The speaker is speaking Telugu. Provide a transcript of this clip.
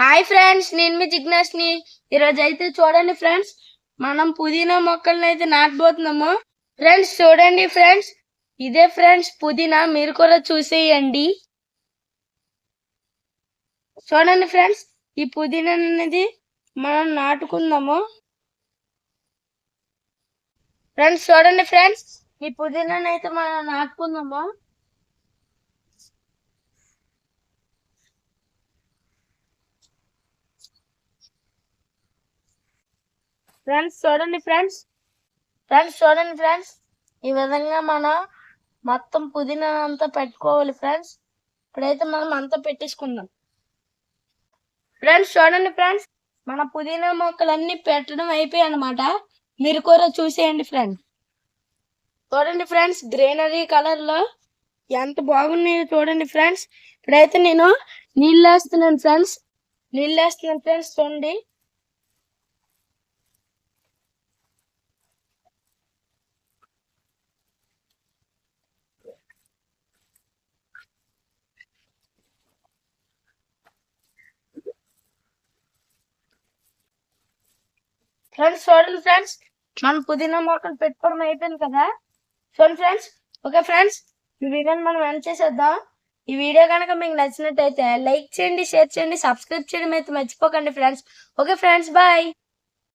హాయ్ ఫ్రెండ్స్ నేను మీ జిజ్ఞాస్ని. ఈరోజు అయితే చూడండి ఫ్రెండ్స్ మనం పుదీనా మొక్కలను అయితే నాటబోతున్నాము. ఫ్రెండ్స్ చూడండి ఫ్రెండ్స్ ఇదే ఫ్రెండ్స్ పుదీనా మీరు కూడా చూసేయండి. చూడండి ఫ్రెండ్స్ ఈ పుదీనా అనేది మనం నాటుకుందాము. ఫ్రెండ్స్ చూడండి ఫ్రెండ్స్ ఈ పుదీనాని అయితే మనం నాటుకుందాము. ఫ్రెండ్స్ చూడండి ఫ్రెండ్స్. ఫ్రెండ్స్ చూడండి ఫ్రెండ్స్. ఈ విధంగా మనం మొత్తం పుదీనా అంతా పెట్టుకోవాలి ఫ్రెండ్స్. ఇప్పుడైతే మనం అంతా పెట్టేసుకుందాం. ఫ్రెండ్స్ చూడండి ఫ్రెండ్స్. మన పుదీనా మొక్కలన్నీ పెట్టడం అయిపోయాయి అనమాట మీరు కూడా చూసేయండి ఫ్రెండ్స్. చూడండి ఫ్రెండ్స్ గ్రీనరీ కలర్లో ఎంత బాగున్నాయో చూడండి ఫ్రెండ్స్. ఇప్పుడైతే నేను నీళ్ళు వేస్తున్నాను ఫ్రెండ్స్. నీళ్ళు వేస్తున్నాను ఫ్రెండ్స్ చూడండి. ఫ్రెండ్స్ చూడండి ఫ్రెండ్స్ మనం పుదీనా మొక్కలు పెట్టుకోవడం అయిపోయింది కదా? చూడండి ఫ్రెండ్స్ ఓకే ఫ్రెండ్స్ ఈ వీడియోని మనం ఎండ్ చేసేద్దాం. ఈ వీడియో కనుక మీకు నచ్చినట్టయితే లైక్ చేయండి షేర్ చేయండి సబ్స్క్రైబ్ చేయడం అయితే మర్చిపోకండి ఫ్రెండ్స్ ఓకే ఫ్రెండ్స్ బాయ్